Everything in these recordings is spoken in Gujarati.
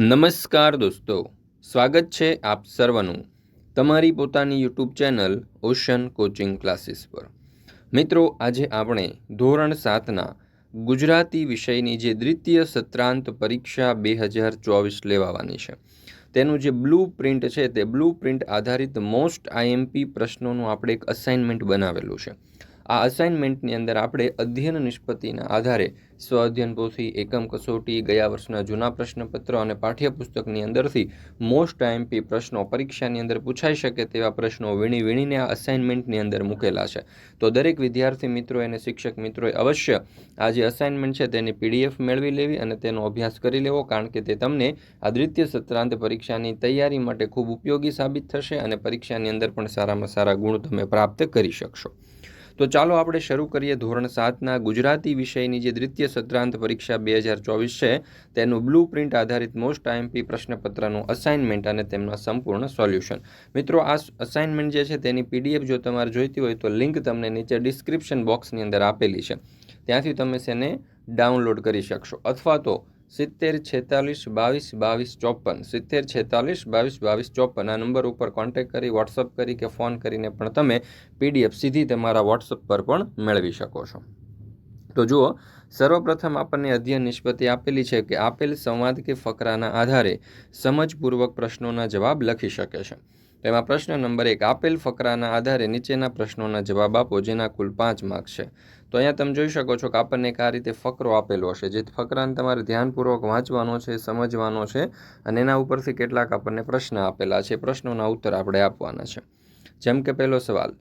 નમસ્કાર દોસ્તો, સ્વાગત છે આપ સર્વનું તમારી પોતાની YouTube channel ocean coaching classes પર. મિત્રો, આજે આપણે ધોરણ સાતના ગુજરાતી વિષયની જે દ્વિતીય સત્રાંત પરીક્ષા બે હજાર ચોવીસ લેવાવાની છે, તેનું જે બ્લુ પ્રિન્ટ છે તે બ્લુ પ્રિન્ટ આધારિત મોસ્ટ આઈએમપી પ્રશ્નોનું આપણે એક અસાઇનમેન્ટ બનાવેલું છે. આ અસાઇનમેન્ટની અંદર આપણે અધ્યયન નિષ્પત્તિના આધારે સ્વ અધ્યયન પોથી, એકમ કસોટી, ગયા વર્ષના જૂના પ્રશ્નપત્ર અને પાઠ્યપુસ્તકની અંદરથી મોસ્ટ આઈએમપી પ્રશ્નો પરીક્ષાની અંદર પૂછાઈ શકે તેવા પ્રશ્નો વીણી વીણીને આ અસાઇનમેન્ટની અંદર મૂકેલા છે. તો દરેક વિદ્યાર્થી મિત્રો અને શિક્ષક મિત્રોએ અવશ્ય આ જે અસાઇનમેન્ટ છે તેની પીડીએફ મેળવી લેવી અને તેનો અભ્યાસ કરી લેવો, કારણ કે તે તમને આ દ્વિતીય સત્રાંત પરીક્ષાની તૈયારી માટે ખૂબ ઉપયોગી સાબિત થશે અને પરીક્ષાની અંદર પણ સારામાં સારા ગુણ તમે પ્રાપ્ત કરી શકશો. તો ચાલો આપણે શરૂ કરીએ ધોરણ સાતના ગુજરાતી વિષયની જે દ્વિતીય સત્રાંત પરીક્ષા બે હજાર ચોવીસ છે, તેનું બ્લુ પ્રિન્ટ આધારિત મોસ્ટ આઈએમપી પ્રશ્નપત્રનું અસાઇનમેન્ટ અને તેમના સંપૂર્ણ સોલ્યુશન મિત્રો, આ અસાઇનમેન્ટ જે છે તેની પીડીએફ જો તમારે જોઈતી હોય તો લિંક તમને નીચે ડિસ્ક્રિપ્શન બોક્સની અંદર આપેલી છે. ત્યાંથી તમે તેને ડાઉનલોડ કરી શકશો. અથવા તો સિત્તેર, છેતાલીસ, બાવીસ બાવીસ, ચોપન. સિત્તેર, છેતાલીસ, બાવીસ બાવીસ, ચોપન. આ નંબર ઉપર કોન્ટેક્ટ કરી વોટ્સઅપ કરી કે ફોન કરીને પણ તમે પીડીએફ સીધી તમારા વોટ્સઅપ પર પણ મેળવી શકો છો. તો જુઓ, સર્વપ્રથમ આપણને અધ્યયન નિષ્પત્તિ આપેલી છે કે આપેલ સંવાદ કે ફકરાના આધારે સમજપૂર્વક પ્રશ્નોના જવાબ લખી શકે છે. તેમાં પ્રશ્ન નંબર એક, આપેલ ફકરાના આધારે નીચેના પ્રશ્નોના જવાબ આપો, જેના કુલ પાંચ માર્ક છે. તો અહીંયા તમે જોઈ શકો છો કે આપણને એક આ રીતે ફકરો આપેલો હશે, જે ફકરાને તમારે ધ્યાનપૂર્વક વાંચવાનો છે, સમજવાનો છે, અને એના ઉપરથી કેટલાક આપણને પ્રશ્ન આપેલા છે. પ્રશ્નોના ઉત્તર આપણે આપવાના છે. જેમ કે પહેલો સવાલ,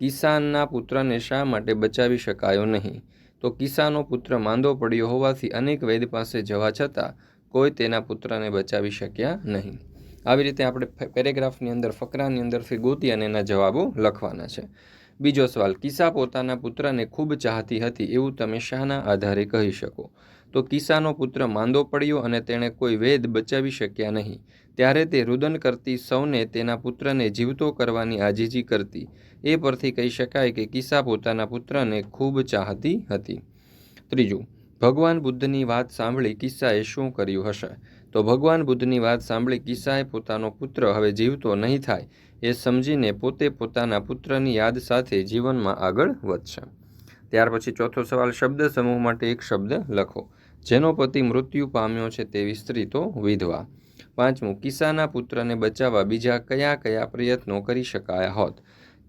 કિસાનના પુત્રને શા માટે બચાવી શકાયો નહીં? તો કિસાનો પુત્ર માંદો પડ્યો હોવાથી અનેક વૈદ પાસે જવા છતાં કોઈ તેના પુત્રને બચાવી શક્યા નહીં. આવી રીતે આપણે પેરેગ્રાફની અંદર, ફકરાની અંદરથી ગોતી અને એના જવાબો લખવાના છે. બીજો સવાલ, કિસ્સા પોતાના પુત્રને ખૂબ ચાહતી હતી એવું તમે શાના આધારે કહી શકો? તો કિસ્સાનો પુત્ર માંદો પડ્યો અને તેણે કોઈ વેદ બચાવી શક્યા નહીં. ત્યારે તે રુદન કરતી સૌને તેના પુત્રને જીવતો કરવાની આજીજી કરતી. એ પરથી કહી શકાય કે કિસ્સા પોતાના પુત્રને ખૂબ ચાહતી હતી. ત્રીજું, ભગવાન બુદ્ધની વાત સાંભળી કિસ્સાએ શું કર્યું હશે? તો ભગવાન બુદ્ધની વાત સાંભળી કિસ્સાએ પોતાનો પુત્ર હવે જીવતો નહીં થાય એ સમજીને પોતે પોતાના પુત્રની યાદ સાથે જીવનમાં આગળ વધશે. ત્યાર પછી ચોથો સવાલ, શબ્દ સમૂહ માટે એક શબ્દ લખો. જેનો પતિ મૃત્યુ પામ્યો છે તેવી સ્ત્રી તો વિધવા. પાંચમું કિસ્સાના પુત્રને બચાવવા બીજા કયા કયા પ્રયત્નો કરી શકાયા હોત?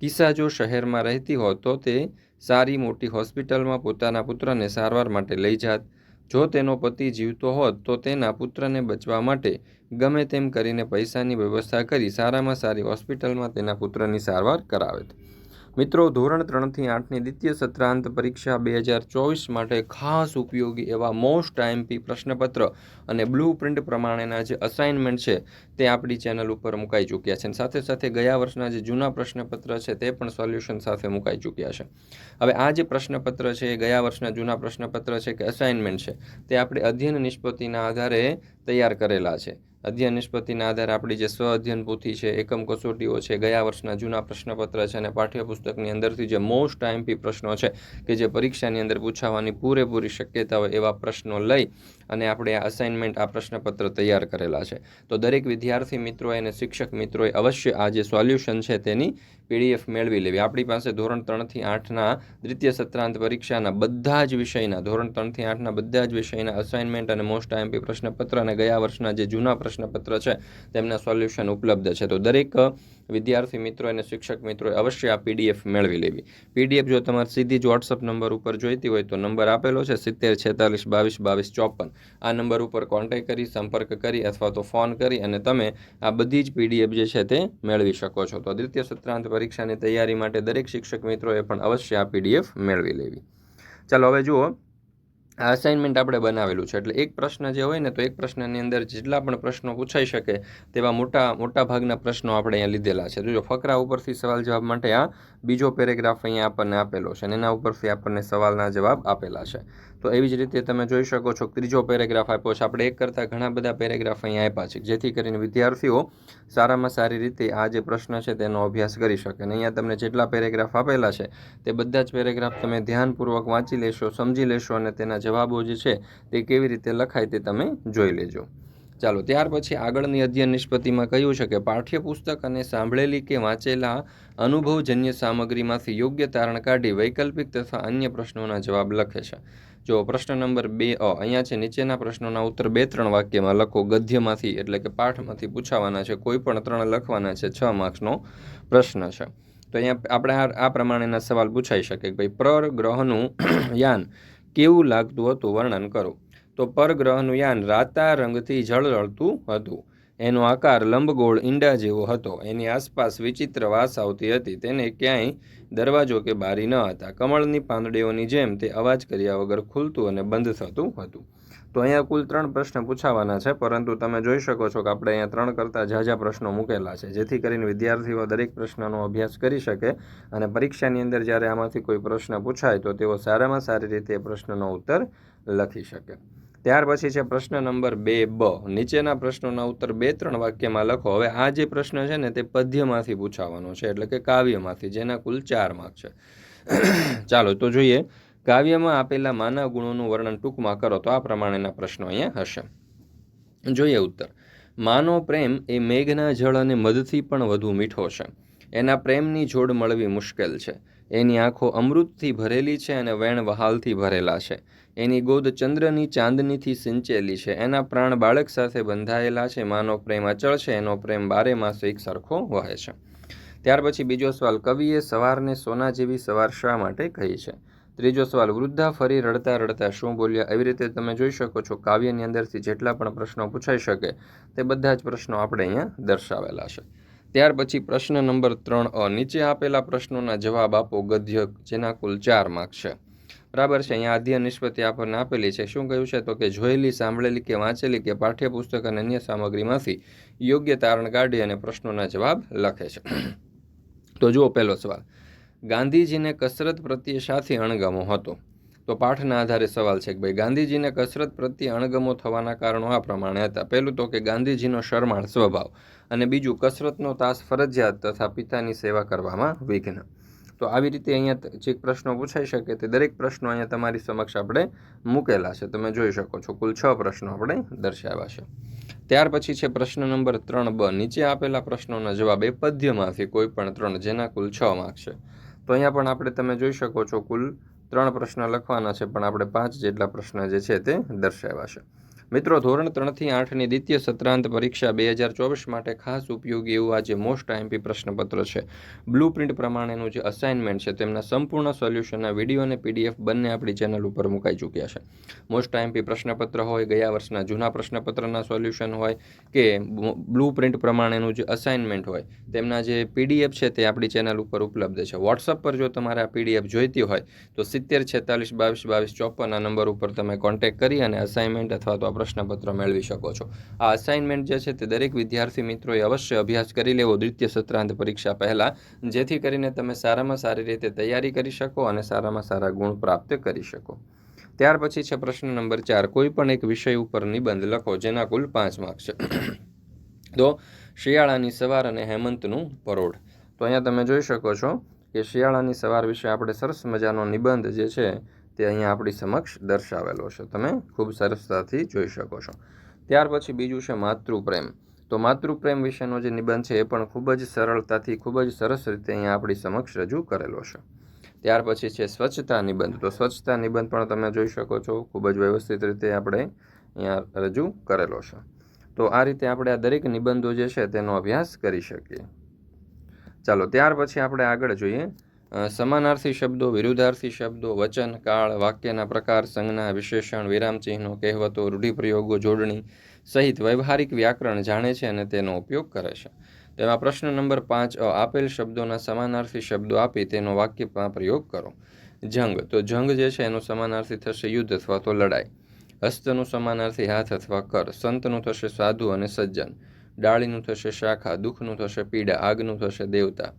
કિસ્સા જો શહેરમાં રહેતી હોત તો તે સારી મોટી હોસ્પિટલમાં પોતાના પુત્રને સારવાર માટે લઈ જાત જો તેનો પતિ જીવતો હોત, તો તેના પુત્રને બચવા માટે ગમે તેમ કરીને પૈસાની વ્યવસ્થા કરી સારામાં સારી હોસ્પિટલમાં તેના પુત્રની સારવાર કરાવેત. મિત્રો, ધોરણ ત્રણથી આઠની દ્વિતીય સત્રાંત પરીક્ષા બે હજાર ચોવીસ માટે ખાસ ઉપયોગી એવા મોસ્ટ આઈએમપી પ્રશ્નપત્ર અને બ્લુ પ્રિન્ટ પ્રમાણેના જે અસાઇનમેન્ટ છે તે આપણી ચેનલ ઉપર મુકાઈ ચૂક્યા છે સાથે સાથે ગયા વર્ષના જે જૂના પ્રશ્નપત્ર છે તે પણ સોલ્યુશન સાથે મુકાઈ ચૂક્યા છે. હવે આ જે પ્રશ્નપત્ર છે એ ગયા વર્ષના જૂના પ્રશ્નપત્ર છે કે અસાઇનમેન્ટ છે તે આપણે અધ્યયન નિષ્પત્તિના આધારે તૈયાર કરેલા છે. અધ્યયન નિષ્પત્તિના આધારે આપણી જે સ્વ અધ્યયન પૂથી છે, એકમ કસોટીઓ છે, ગયા વર્ષના જૂના પ્રશ્નપત્ર છે અને પાઠ્યપુસ્તકની અંદરથી જે મોસ્ટ આઈએમપી પ્રશ્નો છે કે જે પરીક્ષાની અંદર પૂછાવાની પૂરેપૂરી શક્યતા હોય એવા પ્રશ્નો લઈ અને આપણે આ અસાઇનમેન્ટ આ પ્રશ્નપત્ર તૈયાર કરેલા છે. તો દરેક વિદ્યાર્થી મિત્રોએ અને શિક્ષક મિત્રોએ અવશ્ય આ જે સોલ્યુશન છે તેની પીડીએફ મેળવી લેવી. આપણી પાસે ધોરણ ત્રણથી આઠના દ્વિતીય સત્રાંત પરીક્ષાના બધા જ વિષયના, ધોરણ ત્રણથી આઠના બધા જ વિષયના અસાઇનમેન્ટ અને મોસ્ટ આઈએમપી પ્રશ્નપત્ર અને ગયા વર્ષના જે જૂના પ્રશ્નપત્ર છે, તેમના સોલ્યુશન ઉપલબ્ધ છે. તો દરેક વિદ્યાર્થી મિત્રો અને શિક્ષક મિત્રોએ અવશ્ય આ પીડીએફ મેળવી લેવી. પીડીએફ જો તમારે સીધી જ વોટ્સઅપ નંબર ઉપર જોઈતી હોય તો નંબર આપેલો છે, સિત્તેર છેતાલીસ બાવીસ બાવીસ ચોપન. આ નંબર ઉપર કોન્ટેક્ટ કરી, સંપર્ક કરી અથવા તો ફોન કરી અને તમે આ બધી જ પીડીએફ જે છે તે મેળવી શકો છો. તો દ્વિતીય સત્રાંત પરીક્ષાની તૈયારી માટે દરેક શિક્ષક મિત્રોએ પણ અવશ્ય આ પીડીએફ મેળવી લેવી. ચાલો હવે જુઓ આ અસાઇનમેન્ટ આપણે બનાવેલું છે. એટલે એક પ્રશ્ન જે હોય ને, તો એક પ્રશ્નની અંદર જેટલા પણ પ્રશ્નો પૂછાઈ શકે, તેવા મોટા મોટા ભાગના પ્રશ્નો આપણે અહીંયા લીધેલા છે. જો ફકરા ઉપરથી સવાલ જવાબ માટે આ બીજો પેરેગ્રાફ અહીંયા આપણને આપેલો છે અને એના ઉપરથી આપણને સવાલના જવાબ આપેલા છે. તો એવી જ રીતે તમે જોઈ શકો છો ત્રીજો પેરેગ્રાફ આપ્યો છે. આપણે એક કરતાં ઘણા બધા પેરેગ્રાફ અહીંયા આપ્યા છે, જેથી કરીને વિદ્યાર્થીઓ સારામાં સારી રીતે આ જે પ્રશ્ન છે તેનો અભ્યાસ કરી શકે. અને અહીંયા તમને જેટલા પેરેગ્રાફ આપેલા છે, તે બધા જ પેરેગ્રાફ તમે ધ્યાનપૂર્વક વાંચી લેશો, સમજી લેશો અને તેના જવાબો જે છે તે કેવી રીતે લખાય તે તમે જોઈ લેજો. ચાલો, ત્યાર પછી આગળની અધ્યયન નિષ્પત્તિમાં કહ્યું છે કે પાઠ્યપુસ્તક અને સાંભળેલી કે વાંચેલા અનુભવજન્ય સામગ્રીમાંથી યોગ્ય તારણ કાઢી વૈકલ્પિક તથા અન્ય પ્રશ્નોના જવાબ લખે છે. જો પ્રશ્ન નંબર બે, અ, અહીંયા છે, નીચેના પ્રશ્નોના ઉત્તર બે, ત્રણ વાક્યમાં લખો. ગદ્યમાંથી એટલે કે પાઠમાંથી પૂછાવાના છે, કોઈ પણ ત્રણ લખવાના છે, છ માર્ક્સનો પ્રશ્ન છે. તો અહીંયા આપણે આ પ્રમાણેના સવાલ પૂછાઈ શકે કે ભાઈ પરગ્રહનું યાન કેવું લાગતું હતું? વર્ણન કરો. તો પરગ્રહનું યાન રાતા રંગથી ઝળઝળતું હતું. એનો આકાર લંબગોળ ઈંડા જેવો હતો. એની આસપાસ વિચિત્ર વાસ આવતી હતી. તેને ક્યાંય દરવાજો કે બારી ન હતા. કમળની પાંદડીઓની જેમ તે અવાજ કર્યા વગર ખુલતું અને બંધ થતું હતું. તો અહીંયા કુલ ત્રણ પ્રશ્ન પૂછાવાના છે, પરંતુ તમે જોઈ શકો છો કે આપણે અહીંયા ત્રણ કરતાં ઝાઝા પ્રશ્નો મૂકેલા છે. જેથી કરીને વિદ્યાર્થીઓ દરેક પ્રશ્નનો અભ્યાસ કરી શકે અને પરીક્ષાની અંદર જ્યારે આમાંથી કોઈ પ્રશ્ન પૂછાય તો તેઓ સારામાં સારી રીતે પ્રશ્નનો ઉત્તર લખી શકે. ત્યાર પછી છે પ્રશ્ન નંબર બે, બ. નીચેના પ્રશ્નોના ઉત્તર બે, ત્રણ વાક્યમાં લખો. હવે આ જે પ્રશ્ન છે ને તે પદ્યમાંથી પૂછાવાનો છે, એટલે કે કાવ્યમાંથી, જેના કુલ ચાર માર્ક છે. ચાલો, તો જોઈએ. કાવ્યમાં આપેલા માનવ ગુણોનું વર્ણન ટૂંકમાં કરો, તો આ પ્રમાણેના પ્રશ્નો અહીંયા હશે. જોઈએ ઉત્તર. માનો પ્રેમ એ મેઘના જળ અને મધથી પણ વધુ મીઠો છે. એના પ્રેમની જોડ મળવી મુશ્કેલ છે. એની આંખો અમૃતથી ભરેલી છે અને વેણ વહાલથી ભરેલા છે. એની ગોદ ચંદ્રની ચાંદનીથી સિંચેલી છે. એના પ્રાણ બાળક સાથે બંધાયેલા છે. માનો પ્રેમ અચળ છે. એનો પ્રેમ બારે માસ એક સરખો વહે છે. ત્યાર પછી બીજો સવાલ, કવિએ સવારને સોના જેવી સવાર શા માટે કહી છે? ત્રીજો સવાલ, વૃદ્ધા ફરી રડતા રડતા શું બોલ્યા? એવી રીતે તમે જોઈ શકો છો, કાવ્યની અંદરથી જેટલા પણ પ્રશ્નો પૂછાઈ શકે, તે બધા જ પ્રશ્નો આપણે અહીંયા દર્શાવેલા છે. ત્યાર પછી પ્રશ્ન નંબર ત્રણ અ, નીચે આપેલા પ્રશ્નોના જવાબ આપો ગદ્ય, જેના કુલ ચાર માર્ક છે. બરાબર છે, અહીંયા અધ્યયન નિષ્પત્તિ આપણને આપેલી છે. શું કહ્યું છે? તો કે જોયેલી, સાંભળેલી કે વાંચેલી કે પાઠ્યપુસ્તક અને અન્ય સામગ્રીમાંથી યોગ્ય તારણ કાઢી અને પ્રશ્નોના જવાબ લખે છે. તો જુઓ પહેલો સવાલ. ગાંધીજીને કસરત પ્રત્યે સાથી અણગમો હતો? તો પાઠના આધારે સવાલ છે કે ભાઈ, ગાંધીજીને કસરત પ્રત્યે અણગમો થવાના કારણો આ પ્રમાણે હતા. પહેલું તો કે ગાંધીજીનો શરમાળ સ્વભાવ અને બીજું કસરતનો તાસ ફરજિયાત તથા પિતાની સેવા કરવામાં વિઘ્ન. તો આવી રીતે અહીંયા જે પ્રશ્નો પૂછાઈ શકે તે દરેક પ્રશ્નો અહીંયા તમારી સમક્ષ આપણે મૂકેલા છે. તમે જોઈ શકો છો, કુલ છ પ્રશ્નો આપણે દર્શાવ્યા છે. ત્યાર પછી છે પ્રશ્ન નંબર ત્રણ બ. નીચે આપેલા પ્રશ્નોના જવાબ એ પદ્યમાંથી કોઈ પણ ત્રણ, જેના કુલ છ માર્ક છે. તો અહીંયા પણ આપણે તમે જોઈ શકો છો કુલ ત્રણ પ્રશ્ન લખવાના છે, પણ આપણે પાંચ જેટલા પ્રશ્ન જે છે તે દર્શાવ્યા છે. મિત્રો, ધોરણ ત્રણથી આઠની દ્વિતીય સત્રાંત પરીક્ષા બે હજાર ચોવીસ માટે ખાસ ઉપયોગી એવું આ જે મોસ્ટ આઈએમપી પ્રશ્નપત્ર છે. બ્લુ પ્રિન્ટ પ્રમાણેનું જે અસાઇનમેન્ટ છે, તેમના સંપૂર્ણ સોલ્યુશનના વીડિયો અને પીડીએફ બંને આપણી ચેનલ ઉપર મુકાઈ ચૂક્યા છે. મોસ્ટ આઈએમપી પ્રશ્નપત્ર હોય, ગયા વર્ષના જૂના પ્રશ્નપત્રના સોલ્યુશન હોય કે બ્લુ પ્રિન્ટ પ્રમાણેનું જે અસાઇનમેન્ટ હોય, તેમના જે પીડીએફ છે તે આપણી ચેનલ ઉપર ઉપલબ્ધ છે. વોટ્સઅપ પર જો તમારે આ પીડીએફ જોઈતી હોય, તો સિત્તેર છેતાલીસ બાવીસ બાવીસ ચોપન આ નંબર ઉપર તમે કોન્ટેક્ટ કરી અને અસાઇનમેન્ટ અથવા તો પ્રશ્નપત્ર મેળવી શકો છો. આ અસાઇનમેન્ટ જે છે તે દરેક વિદ્યાર્થી મિત્રોએ અવશ્ય અભ્યાસ કરી લેવો. દ્વિતીય સત્રાંત પરીક્ષા પહેલાં. જેથી કરીને તમે સારામાં સારી રીતે તૈયારી કરી શકો અને સારામાં સારા ગુણ પ્રાપ્ત કરી શકો. ત્યાર પછી છે પ્રશ્ન નંબર ચાર. કોઈ પણ એક વિષય ઉપર નિબંધ લખો, જેના કુલ પાંચ માર્ક છે. તો શિયાળાની સવાર અને હેમંતનું પરોઢ. તો અહીંયા તમે જોઈ શકો છો કે શિયાળાની સવાર વિશે આપણે સરસ મજાનો નિબંધ જે છે તે અહીંયા આપણી સમક્ષ દર્શાવેલો છે. તમે ખૂબ સરસતાથી જોઈ શકો છો. ત્યાર પછી બીજું છે માતૃપ્રેમ. તો માતૃપ્રેમ વિશેનો જે નિબંધ છે એ પણ ખૂબ જ સરળતાથી, ખૂબ જ સરસ રીતે અહીંયા આપણી સમક્ષ રજૂ કરેલો છે. ત્યાર પછી છે સ્વચ્છતા નિબંધ. તો સ્વચ્છતા નિબંધ પણ તમે જોઈ શકો છો. ખૂબ જ વ્યવસ્થિત રીતે આપણે અહીંયા રજૂ કરેલો છે. તો આ રીતે આપણે આ દરેક નિબંધો જે છે તેનો અભ્યાસ કરી શકીએ. ચાલો, ત્યાર પછી આપણે આગળ જોઈએ. સમાનાર્થી શબ્દો, વિરુદ્ધાર્થી શબ્દો, વચન, કાળ, વાક્યના પ્રકાર, સંજ્ઞા, વિશેષણ વિરામચિહ્નો કહેવતો, રૂઢિપ્રયોગો, જોડણી સહિત વ્યવહારિક વ્યાકરણ જાણે છે અને તેનો ઉપયોગ કરે છે. તેમાં પ્રશ્ન નંબર પાંચ આપેલ શબ્દોના સમાનાર્થી શબ્દો આપી તેનો વાક્યમાં પ્રયોગ કરો. જંગ, તો જંગ જે છે એનો સમાનાર્થી થશે યુદ્ધ અથવા તો લડાઈ. હસ્તનું સમાનાર્થી હાથ અથવા કર, સંતનું થશે સાધુ અને સજ્જન. ડાળીનું થશે શાખા, દુઃખનું થશે પીડા, આગનું થશે દેવતા.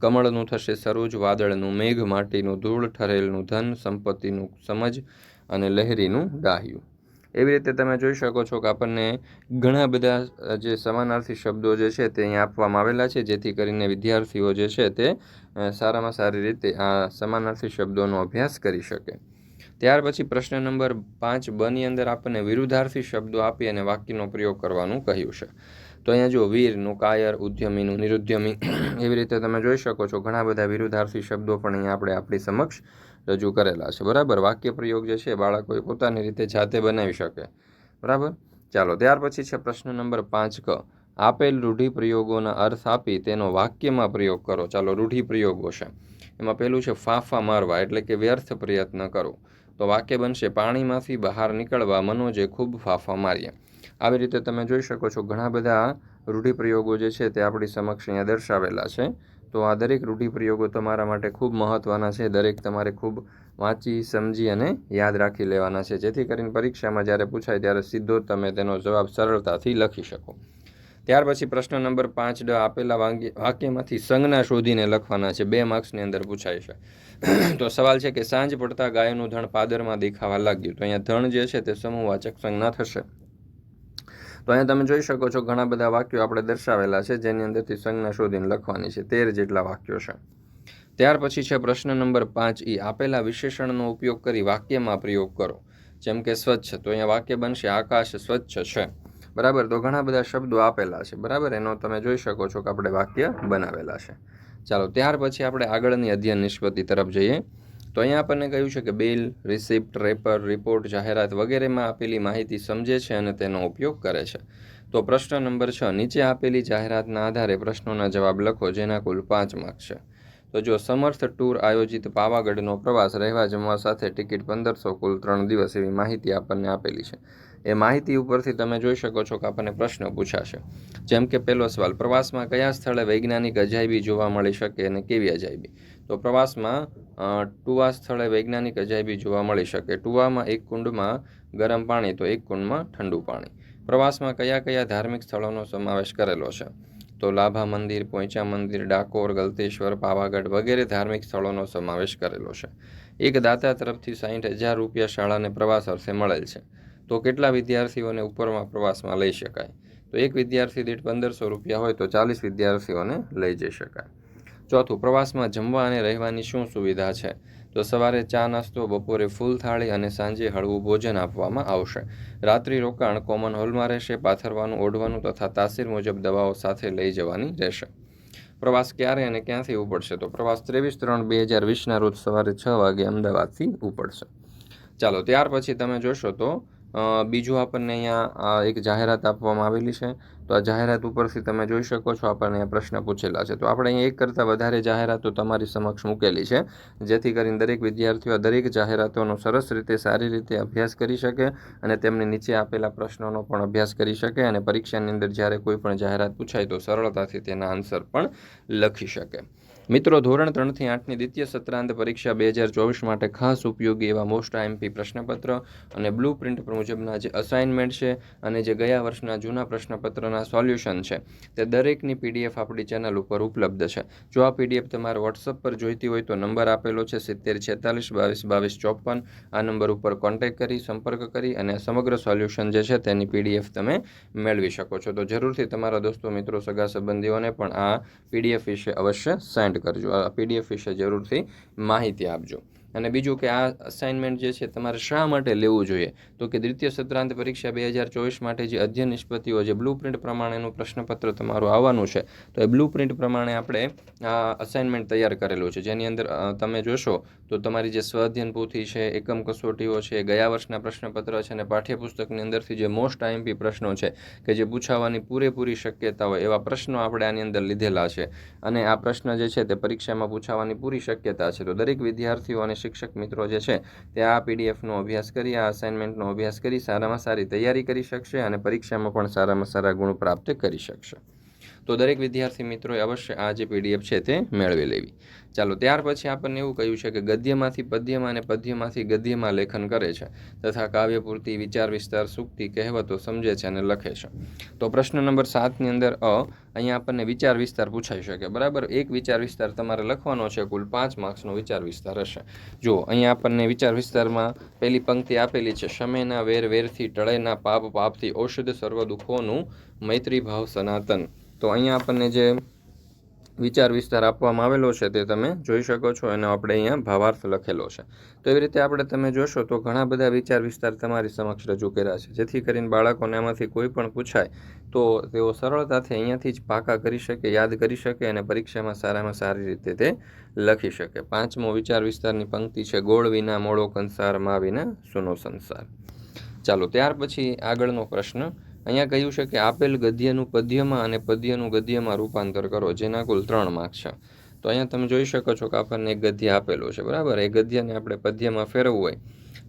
કમળનું થશે સરોજ, વાદળનું મેઘ, માટીનું ધૂળ, ઠરેલનું ધન, સંપત્તિનું સમજ અને લહેરીનું ડાહ્યું. એવી રીતે તમે જોઈ શકો છો કે આપણને ઘણા બધા જે સમાનાર્થી શબ્દો જે છે તે અહીં આપવામાં આવેલા છે, જેથી કરીને વિદ્યાર્થીઓ જે છે તે સારામાં સારી રીતે આ સમાનાર્થી શબ્દોનો અભ્યાસ કરી શકે. ત્યાર પછી પ્રશ્ન નંબર પાંચ, બની અંદર આપણને વિરુદ્ધાર્થી શબ્દો આપી અને વાક્યનો પ્રયોગ કરવાનું કહ્યું છે. તો અહીંયા જો વીરનું કાયર, ઉદ્યમીનું, નિરુદ્યમી એવી રીતે તમે જોઈ શકો છો. ઘણા બધા વિરુદ્ધાર્થી શબ્દો પણ અહીંયા આપણે આપણી સમક્ષ રજૂ કરેલા છે. બરાબર? વાક્ય પ્રયોગ જે છે, બાળકોએ પોતાની રીતે જાતે બનાવી શકે. બરાબર? ચાલો, ત્યાર પછી છે પ્રશ્ન નંબર પાંચ ક. આપેલ રૂઢિપ્રયોગોના અર્થ આપી તેનો વાક્યમાં પ્રયોગ કરો. ચાલો, રૂઢિપ્રયોગો છે. એમાં પહેલું છે, ફાંફા મારવા, એટલે કે વ્યર્થ પ્રયત્ન કરો. તો વાક્ય બનશે, પાણીમાંથી બહાર નીકળવા મનોજે ખૂબ ફાંફા માર્યા. આવી રીતે તમે જોઈ શકો છો, ઘણા બધા રૂઢિપ્રયોગો જે છે તે આપણી સમક્ષ અહીંયા દર્શાવેલા છે. તો આ દરેક રૂઢિપ્રયોગો તમારા માટે ખૂબ મહત્ત્વના છે, દરેક તમારે ખૂબ વાંચી, સમજી અને યાદ રાખી લેવાના છે. જેથી કરીને પરીક્ષામાં જ્યારે પૂછાય ત્યારે સીધો તમે તેનો જવાબ સરળતાથી લખી શકો. ત્યાર પછી પ્રશ્ન નંબર પાંચ ડ આપેલા વાક્યમાંથી સંજ્ઞા શોધીને લખવાના છે. બે માર્ક્સની અંદર પૂછાય છે. તો સવાલ છે કે સાંજ પડતા ગાયનું ધણ પાદરમાં દેખાવા લાગ્યું. તો અહીંયા ધણ જે છે તે સમૂહવાચક સંજ્ઞા થશે. તો અહીંયા તમે જોઈ શકો છો ઘણા બધા વાક્યો આપણે દર્શાવેલા છે, જેની અંદરથી સંજ્ઞા શોધીને લખવાની છે. તેર જેટલા વાક્યો છે. ત્યાર પછી છે પ્રશ્ન નંબર પાંચ ઈ આપેલા વિશેષણનો ઉપયોગ કરી વાક્યમાં પ્રયોગ કરો. જેમ કે સ્વચ્છ. તો અહીંયા વાક્ય બનશે આકાશ સ્વચ્છ છે. બરાબર? તો ઘણા બધા શબ્દો આપેલા છે, બરાબર? એનો તમે જોઈ શકો છો કે આપણે વાક્ય બનાવેલા છે. ચાલો, ત્યાર પછી આપણે આગળની અધ્યયન નિષ્પત્તિ તરફ જઈએ. તો અહીંયા આપણને કહ્યું છે કે બિલ, રિસિપ્ટ, રેપર, રિપોર્ટ, જાહેરાત વગેરેમાં આપેલી માહિતી સમજે છે અને તેનો ઉપયોગ કરે છે. તો પ્રશ્ન નંબર છ, નીચે આપેલી જાહેરાતના આધારે પ્રશ્નોના જવાબ લખો, જેના કુલ પાંચ માર્ક છે. તો જો સમર્થ ટૂર આયોજિત પાવાગઢનો પ્રવાસ, રહેવા જમવા સાથે ટિકિટ પંદરસો કુલ ત્રણ દિવસ એવી માહિતી આપણને આપેલી છે. એ માહિતી ઉપરથી તમે જોઈ શકો છો કે આપણને પ્રશ્ન પૂછાશે. જેમ કે પહેલો સવાલ, પ્રવાસમાં કયા સ્થળે વૈજ્ઞાનિક અજાયબી જોવા મળી શકે અને કેવી અજાયબી? તો પ્રવાસમાં ટુવા સ્થળે વૈજ્ઞાનિક અજાયબી જોવા મળી શકે. ટુવામાં એક કુંડમાં ગરમ પાણી, તો એક કુંડમાં ઠંડુ પાણી. પ્રવાસમાં કયા કયા ધાર્મિક સ્થળોનો સમાવેશ કરેલો છે? તો લાભા મંદિર, પોઈચા મંદિર, ડાકોર, ગલતેશ્વર, પાવાગઢ વગેરે ધાર્મિક સ્થળોનો સમાવેશ કરેલો છે. એક દાતા તરફથી સાહીઠ હજાર રૂપિયા શાળાને પ્રવાસ અર્થે મળેલ છે. તો કેટલા વિદ્યાર્થીઓને ઉપરમાં પ્રવાસમાં લઈ શકાય? તો એક વિદ્યાર્થી દીઠ પંદરસો રૂપિયા હોય તો ચાલીસ વિદ્યાર્થીઓને લઈ જઈ શકાય. ચોથું, પ્રવાસમાં જમવા અને રહેવાની શું સુવિધા છે? તો સવારે ચા નાસ્તો, બપોરે ફૂલ થાળી અને સાંજે હળવું ભોજન આપવામાં આવશે. રાત્રિ રોકાણ કોમન હોલમાં રહેશે, પાથરવાનું, ઓઢવાનું તથા તાસીર મુજબ દવાઓ સાથે લઈ જવાની રહેશે. પ્રવાસ ક્યારે અને ક્યાંથી ઉપડશે? તો પ્રવાસ ત્રેવીસ ત્રણ બે હજાર વીસના રોજ સવારે છ વાગે અમદાવાદથી ઉપડશે. ચાલો, ત્યાર પછી તમે જોશો તો બીજું આપણને અહીંયા એક જાહેરાત આપવામાં આવેલી છે. તો આ જાહેરાત ઉપરથી તમે જોઈ શકો છો, આપણને અહીંયા પ્રશ્ન પૂછેલા છે. તો આપણે અહીંયા એક કરતાં વધારે જાહેરાતો તમારી સમક્ષ મૂકેલી છે, જેથી કરીને દરેક વિદ્યાર્થીઓ દરેક જાહેરાતોનો સરસ રીતે, સારી રીતે અભ્યાસ કરી શકે અને તેમને નીચે આપેલા પ્રશ્નોનો પણ અભ્યાસ કરી શકે અને પરીક્ષાની અંદર જ્યારે કોઈ પણ જાહેરાત પૂછાય તો સરળતાથી તેના આન્સર પણ લખી શકે. મિત્રો, ધોરણ ત્રણથી આઠની દ્વિતીય સત્રાંત પરીક્ષા બે હજાર ચોવીસ માટે ખાસ ઉપયોગી એવા મોસ્ટ આઈએમપી પ્રશ્નપત્ર અને બ્લુ પ્રિન્ટ મુજબના જે અસાઇનમેન્ટ છે અને જે ગયા વર્ષના જૂના પ્રશ્નપત્રના સોલ્યુશન છે તે દરેકની પીડીએફ આપણી ચેનલ ઉપર ઉપલબ્ધ છે. જો આ પીડીએફ તમારે વોટ્સઅપ પર જોઈતી હોય તો નંબર આપેલો છે સિત્તેર છેતાલીસ બાવીસ બાવીસ ચોપન. આ નંબર ઉપર કોન્ટેક્ટ કરી, સંપર્ક કરી અને સમગ્ર સોલ્યુશન જે છે તેની પીડીએફ તમે મેળવી શકો છો. તો જરૂરથી તમારા દોસ્તો, મિત્રો સગા સંબંધીઓને પણ આ પીડીએફ વિશે અવશ્ય સેન્ડ કરજો. આ પીડીએફ વિશે જરૂરથી માહિતી આપજો. અને બીજું કે આ અસાઇનમેન્ટ જે છે તમારે શા માટે લેવું જોઈએ? તો કે દ્વિતીય સત્રાંત પરીક્ષા બે હજાર ચોવીસ માટે જે અધ્યયન નિષ્પત્તિઓ જે બ્લુ પ્રિન્ટ પ્રમાણેનું પ્રશ્નપત્ર તમારું આવવાનું છે. તો એ બ્લુ પ્રિન્ટ પ્રમાણે આપણે આ અસાઇનમેન્ટ તૈયાર કરેલું છે. જેની અંદર તમે જોશો તો તમારી જે સ્વઅધ્યયન પોથી છે, એકમ કસોટીઓ છે, ગયા વર્ષના પ્રશ્નપત્ર છે અને પાઠ્યપુસ્તકની અંદરથી જે મોસ્ટ આઈએમપી પ્રશ્નો છે કે જે પૂછાવાની પૂરેપૂરી શક્યતા હોય એવા પ્રશ્નો આપણે આની અંદર લીધેલા છે. અને આ પ્રશ્ન જે છે તે પરીક્ષામાં પૂછાવાની પૂરી શક્યતા છે. તો દરેક વિદ્યાર્થીઓ અને શિક્ષક મિત્રો જે છે તે આ પીડીએફનો અભ્યાસ કરી, આ અસાઇનમેન્ટનો અભ્યાસ કરી, સારામાં સારી તૈયારી કરી શકશે અને પરીક્ષામાં પણ સારામાં સારા ગુણ પ્રાપ્ત કરી શકશે. તો દરેક વિદ્યાર્થી મિત્રોએ અવશ્ય આ જે પીડીએફ છે તે મેળવી લેવી. ચાલો, ત્યાર પછી આપણને એવું કહ્યું છે કે ગદ્યમાંથી પદ્યમાં અને પદ્યમાંથી ગદ્યમાં લેખન કરે છે તથા કાવ્ય પૂર્તિ વિચાર વિસ્તાર, સુક્તિ, કહેવતો સમજે છે અને લખે છે. તો પ્રશ્ન નંબર સાતની અંદર અ, અહીંયા આપણને વિચાર વિસ્તાર પૂછાઈ શકે. બરાબર? એક વિચાર વિસ્તાર તમારે લખવાનો છે, કુલ પાંચ માર્ક્સનો વિચાર વિસ્તાર હશે. જુઓ અહીંયા આપણને વિચાર વિસ્તારમાં પહેલી પંક્તિ આપેલી છે, શમેના વેર વેરથી ટળેના પાપ, પાપથી ઔષધ સર્વ દુઃખોનું મૈત્રી ભાવ સનાતન. તો અહીંયા આપણને જે વિચાર વિસ્તાર આપવામાં આવેલો છે તે તમે જોઈ શકો છો અને આપણે અહીંયા ભાવાર્થ લખેલો છે. તો એવી રીતે આપણે તમે જોશો તો ઘણા બધા વિચાર વિસ્તાર તમારી સમક્ષ રજૂ કર્યા છે. જેથી કરીને બાળકોને આમાંથી કોઈ પણ પૂછાય તો તેઓ સરળતાથી અહીંયાથી જ પાકા કરી શકે, યાદ કરી શકે અને પરીક્ષામાં સારામાં સારી રીતે તે લખી શકે. પાંચમો વિચાર વિસ્તારની પંક્તિ છે, ગોળ વિના મોળો કંસાર, માં વિના સુનો સંસાર. ચાલો ત્યાર પછી આગળનો પ્રશ્ન અહીંયા કહ્યું છે કે આપેલ ગદ્યનું પદ્યમાં અને પદ્યનું ગદ્યમાં રૂપાંતર કરો, જેના કુલ ત્રણ માર્ક છે. તો અહીંયા તમે જોઈ શકો છો કે આપણને એક ગદ્ય આપેલું છે, બરાબર? એ ગદ્યને આપણે પદ્યમાં ફેરવવું હોય,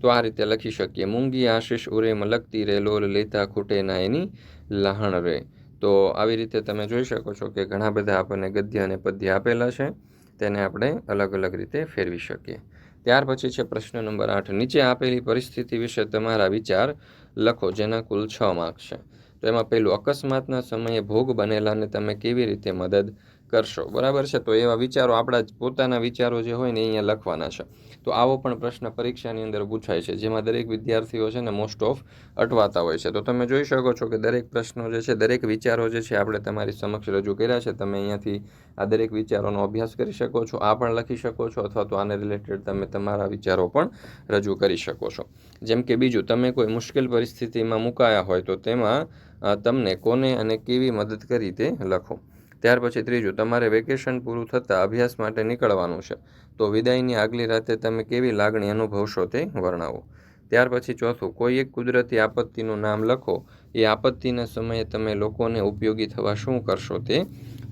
તો આ રીતે લખી શકીએ. મૂંગી આશીષ ઉરે મલકતી રે, લોલ લેતા ખૂટે ના એની લહાણ રે. તો આવી રીતે તમે જોઈ શકો છો કે ઘણા બધા આપણને ગદ્ય અને પદ્ય આપેલા છે, તેને આપણે અલગ અલગ રીતે ફેરવી શકીએ. ત્યાર પછી છે પ્રશ્ન નંબર આઠ. નીચે આપેલી પરિસ્થિતિ વિશે તમારા વિચાર લખો જેના કુલ છ માર્ક છે. તો એમાં પહેલું, અકસ્માતના સમયે ભોગ બનેલાને તમે કેવી રીતે મદદ કરશો? બરાબર છે? તો એવા વિચારો, આપણા પોતાના વિચારો જે હોય ને અહીંયા લખવાના છે. તો આવો પણ પ્રશ્ન પરીક્ષાની અંદર પૂછાય છે, જેમાં દરેક વિદ્યાર્થીઓ છે ને મોસ્ટ ઓફ અટવાતા હોય છે. તો તમે જોઈ શકો છો કે દરેક પ્રશ્નો જે છે, દરેક વિચારો જે છે આપણે તમારી સમક્ષ રજૂ કર્યા છે. તમે અહીંયાથી આ દરેક વિચારોનો અભ્યાસ કરી શકો છો, આ પણ લખી શકો છો, અથવા તો આને રિલેટેડ તમે તમારા વિચારો પણ રજૂ કરી શકો છો. જેમ કે બીજું, તમે કોઈ મુશ્કેલ પરિસ્થિતિમાં મુકાયા હોય તો તેમાં તમને કોને અને કેવી મદદ કરી તે લખો. ત્યાર પછી ત્રીજું, તમારે વેકેશન પૂરું થતાં અભ્યાસ માટે નીકળવાનું છે. તો વિદાયની આગલી રાતે તમે કેવી લાગણી અનુભવશો તે વર્ણવો. ત્યાર પછી ચોથું, કોઈ એક કુદરતી આપત્તિનું નામ લખો. એ આપત્તિના સમયે તમે લોકોને ઉપયોગી થવા શું કરશો તે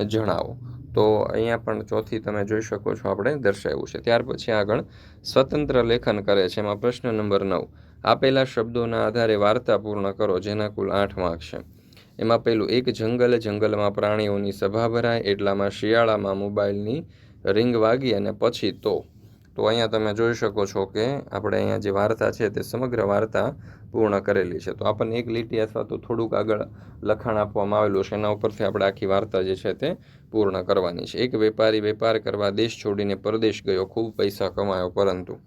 જણાવો. તો અહીંયા પણ ચોથી તમે જોઈ શકો છો આપણે દર્શાવ્યું છે. ત્યાર પછી આગળ, સ્વતંત્ર લેખન કરે છે. એમાં પ્રશ્ન નંબર નવ, આપેલા શબ્દોના આધારે વાર્તા પૂર્ણ કરો, જેના કુલ આઠ માર્ક છે. એમાં પેલું એક જંગલ, જંગલમાં પ્રાણીઓની સભા ભરાય, એટલામાં શિયાળામાં મોબાઈલની રિંગ વાગી અને પછી તો. તો અહીંયા તમે જોઈ શકો છો કે આપણે અહીંયા જે વાર્તા છે તે સમગ્ર વાર્તા પૂર્ણ કરેલી છે. તો આપણને એક લીટી અથવા તો થોડુંક આગળ લખાણ આપવામાં આવેલું છે. એના ઉપરથી આપણે આખી વાર્તા જે છે તે પૂર્ણ કરવાની છે. એક વેપારી વેપાર કરવા દેશ છોડીને પરદેશ ગયો. ખૂબ પૈસા કમાયો પરંતુ.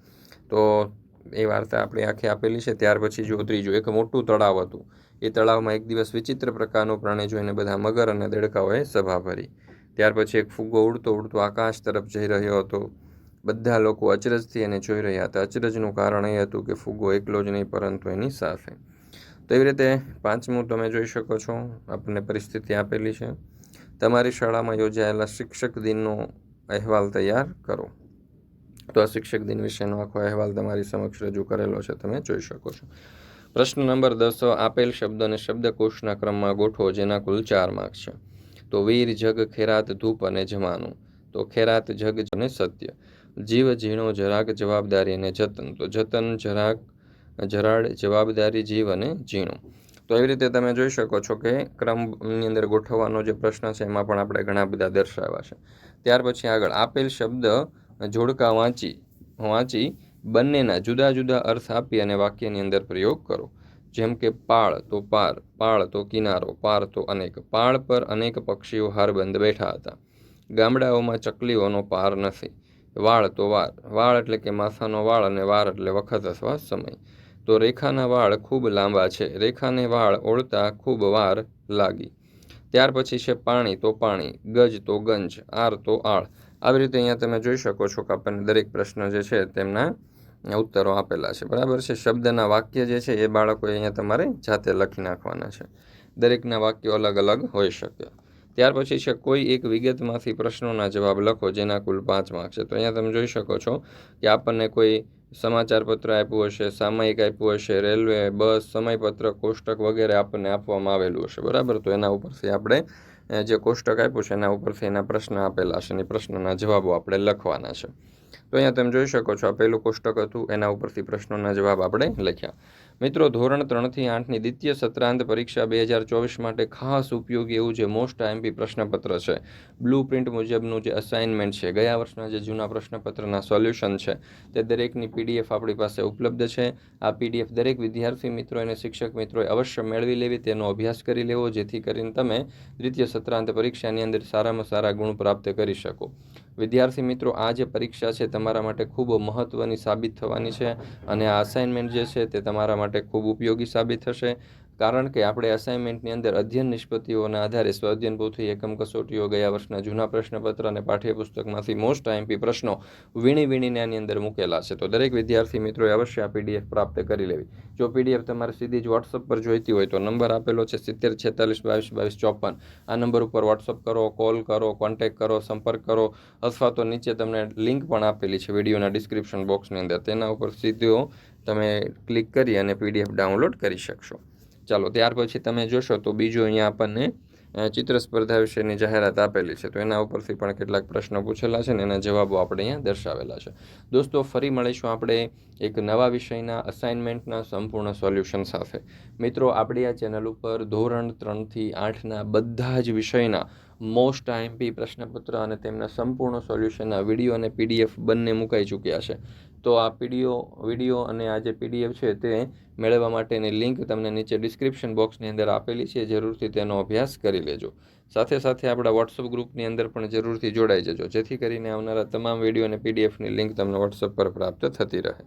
તો એ વાર્તા આપણે આખી આપેલી છે. ત્યાર પછી જો ત્રીજું, એક મોટું તળાવ હતું. એ તળાવમાં એક દિવસ વિચિત્ર પ્રકારનું પ્રાણી જોઈને બધા મગર અને દેડકાઓએ સભા ભરી. ત્યાર પછી એક ફુગ્ગો ઉડતો ઉડતો આકાશ તરફ જઈ રહ્યો હતો. બધા લોકો અચરજથી એને જોઈ રહ્યા હતા. અચરજનું કારણ એ હતું કે ફુગ્ગો એકલો જ નહીં, પરંતુ એની સાથે. તો એવી રીતે પાંચમું તમે જોઈ શકો છો. આપણને પરિસ્થિતિ આપેલી છે. તમારી શાળામાં યોજાયેલા શિક્ષક દિનનો અહેવાલ તૈયાર કરો. તો આ શિક્ષક દિન વિશેનો આખો અહેવાલ તમારી સમક્ષ રજૂ કરેલો છે. તમે જોઈ શકો છો. પ્રશ્ન નંબર દસ, આપેલ શબ્દને શબ્દકોશના ક્રમમાં ગોઠવો જેના કુલ ચાર માર્ક છે. તો વીર, જગ, ખેરાત, ધૂપ અને જમાનું. તો ખેરાત, જગ અને સત્ય. જીવ, ઝીણો જરાક જવાબદારી અને જતન. તો જતન જરાક જરાડ, જવાબદારી, જીવ અને ઝીણો. તો એવી રીતે તમે જોઈ શકો છો કે ક્રમની અંદર ગોઠવવાનો જે પ્રશ્ન છે એમાં પણ આપણે ઘણા બધા દર્શાવ્યા છે. ત્યાર પછી આગળ આપેલ શબ્દ, જોડકા વાંચી વાંચી બંનેના જુદા જુદા અર્થ આપી અને વાક્યની અંદર પ્રયોગ કરો. જેમ કે, પાળ તો પાર, પાળ તો કિનારો, પાર તો અનેક, પાળ પર અનેક પક્ષીઓ હારબંધ બેઠા હતા. ગામડાઓમાં ચકલીઓનો પાર નથી. વાળ તો વાર, વાળ એટલે કે માથાનો વાળ અને વાર એટલે વખત અથવા સમય. તો રેખાના વાળ ખૂબ લાંબા છે. રેખાને વાળ ઓળતા ખૂબ વાર લાગી. ત્યાર પછી છે પાણી તો પાણી, ગજ તો ગંજ, આર તો આળ. આવી રીતે અહીંયા તમે જોઈ શકો છો કે આપણને દરેક પ્રશ્ન જે છે તેમના ઉત્તરો આપેલા છે. બરાબર છે? શબ્દના વાક્ય જે છે એ બાળકોએ અહીંયા તમારે જાતે લખી નાખવાના છે. દરેકના વાક્યો અલગ અલગ હોઈ શકે. ત્યાર પછી છે, કોઈ એક વિગતમાંથી પ્રશ્નોના જવાબ લખો, જેના કુલ પાંચ માર્ક છે. તો અહીંયા તમે જોઈ શકો છો કે આપણને કોઈ સમાચાર પત્ર આપ્યું હશે, સામયિક આપ્યું હશે, રેલવે, બસ સમયપત્ર કોષ્ટક વગેરે આપણને આપવામાં આવેલું હશે. બરાબર? તો એના ઉપરથી આપણે જે કોષ્ટક આપ્યું છે એના ઉપરથી એના પ્રશ્ન આપેલા છે અને પ્રશ્નના જવાબો આપણે લખવાના છે. તો અહીંયા તમે જોઈ શકો છો આ પહેલું કોષ્ટક હતું, એના ઉપરથી પ્રશ્નોના જવાબ આપણે લખ્યા. મિત્રો, ધોરણ ત્રણથી આઠની દ્વિતીય સત્રાંત પરીક્ષા બે હજાર ચોવીસ માટે ખાસ ઉપયોગી એવું જે મોસ્ટ આઈએમપી પ્રશ્નપત્ર છે. બ્લુ પ્રિન્ટ મુજબનું જે અસાઇનમેન્ટ છે. ગયા વર્ષના જે જૂના પ્રશ્નપત્રના સોલ્યુશન છે, તે દરેકની પીડીએફ આપણી પાસે ઉપલબ્ધ છે. આ પીડીએફ દરેક વિદ્યાર્થી મિત્રો અને શિક્ષક મિત્રોએ અવશ્ય મેળવી લેવી, તેનો અભ્યાસ કરી લેવો, જેથી કરીને તમે દ્વિતીય સત્રાંત પરીક્ષાની અંદર સારામાં સારા ગુણ પ્રાપ્ત કરી શકો. વિદ્યાર્થી મિત્રો, આ જે પરીક્ષા છે તમારા માટે ખૂબ મહત્ત્વની સાબિત થવાની છે અને આ અસાઇનમેન્ટ જે છે તે તમારા માટે ખૂબ ઉપયોગી સાબિત થશે. કારણ કે આપણે અસાઇનમેન્ટની અંદર અધ્યયન નિષ્પત્તિઓના આધારે સ્વઅધ્યયન પોથી એકમ કસોટીઓ ગયા વર્ષના જૂના પ્રશ્નપત્ર અને પાઠ્યપુસ્તકમાંથી મોસ્ટ આઈએમપી પ્રશ્નો વીણી વીણીને આની અંદર મૂકેલા છે. તો દરેક વિદ્યાર્થી મિત્રોએ અવશ્ય આ પીડીએફ પ્રાપ્ત કરી લેવી. જો પીડીએફ તમારે સીધી જ વોટ્સઅપ પર જોઈતી હોય તો નંબર આપેલો છે સિત્તેર, છેતાલીસ, બાવીસ બાવીસ, ચોપન. આ નંબર ઉપર વોટ્સઅપ કરો કોલ કરો કોન્ટેક કરો, સંપર્ક કરો અથવા તો નીચે તમને લિંક પણ આપેલી છે વિડીયોના ડિસ્ક્રિપ્શન બોક્સની અંદર. તેના ઉપર સીધો તમે ક્લિક કરી અને પીડીએફ ડાઉનલોડ કરી શકશો. ચાલો, ત્યાર પછી તમે જોશો તો બીજું અહીંયા આપણને ચિત્ર સ્પર્ધા વિશેની જાહેરાત આપેલી છે. તો એના ઉપરથી પણ કેટલાક પ્રશ્નો પૂછેલા છે ને એના જવાબો આપણે અહીંયા દર્શાવેલા છે. દોસ્તો, ફરી મળીશું આપણે એક નવા વિષયના અસાઇનમેન્ટના સંપૂર્ણ સોલ્યુશન સાથે. મિત્રો, આપણી આ ચેનલ ઉપર ધોરણ ત્રણથી આઠના બધા જ વિષયના મોસ્ટ આઈએમપી પ્રશ્નપત્ર અને તેમના સંપૂર્ણ સોલ્યુશનના વીડિયો અને પીડીએફ બંને મુકાઈ ચૂક્યા છે. તો આ પીડીઓ વીડિયો અને આ જે પીડીએફ છે તે મેળવવા માટેની લિંક તમને નીચે ડિસ્ક્રિપ્શન બોક્સની અંદર આપેલી છે, જરૂરથી તેનો અભ્યાસ કરી લેજો. સાથે સાથે આપણા વોટ્સઅપ ગ્રુપની અંદર પણ જરૂરથી જોડાઈ જજો, જેથી કરીને આવનારા તમામ વીડિયો અને પીડીએફની લિંક તમને વોટ્સઅપ પર પ્રાપ્ત થતી રહે.